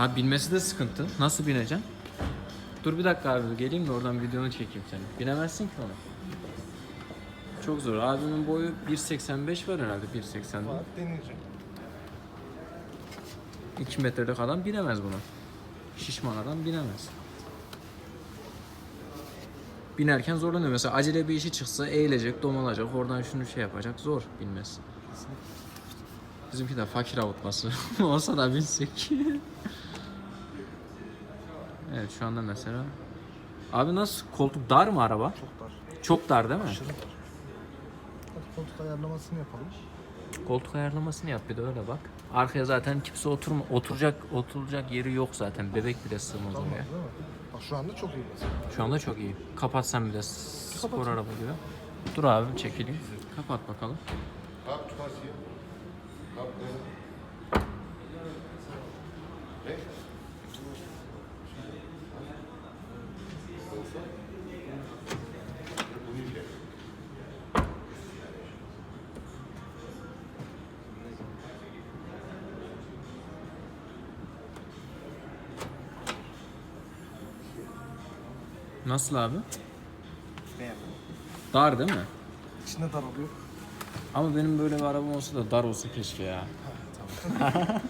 Ha binmesi de sıkıntı. Nasıl bineceğim? Dur bir dakika abi geleyim de oradan videonu çekeyim seni. Binemezsin ki onu. Çok zor. Abimin boyu 1.85 var herhalde 1.80. Var deneyeceğim. 2 metrelik adam binemez buna. Şişman adam binemez. Binerken zorlanıyor. Mesela acele bir işi çıksa eğilecek, domalacak, oradan şunu şey yapacak. Zor bilmesi. Bizimki de fakir avutması. Olsa da bilsek. Evet şu anda mesela. Abi nasıl? Koltuk dar mı araba? Çok dar. Çok dar değil mi? Aşırı dar. Hadi koltuk ayarlamasını yapalım. Koltuk ayarlamasını yap bir de öyle bak. Arkaya zaten kimse oturma, oturacak oturacak yeri yok zaten. Bebek bile sığmaz Tamam oraya. değil mi? Bak şu anda çok iyi mesela. Şu anda çok iyi. Kapatsan bir de spor Kapatayım. araba gibi. Dur abi çekileyim. Kapat bakalım. Nasıl abi? Beğendim. Dar değil mi? İçinde daralıyor. Ama benim böyle bir arabam olsa da dar olsa keşke ya. Ha, tamam.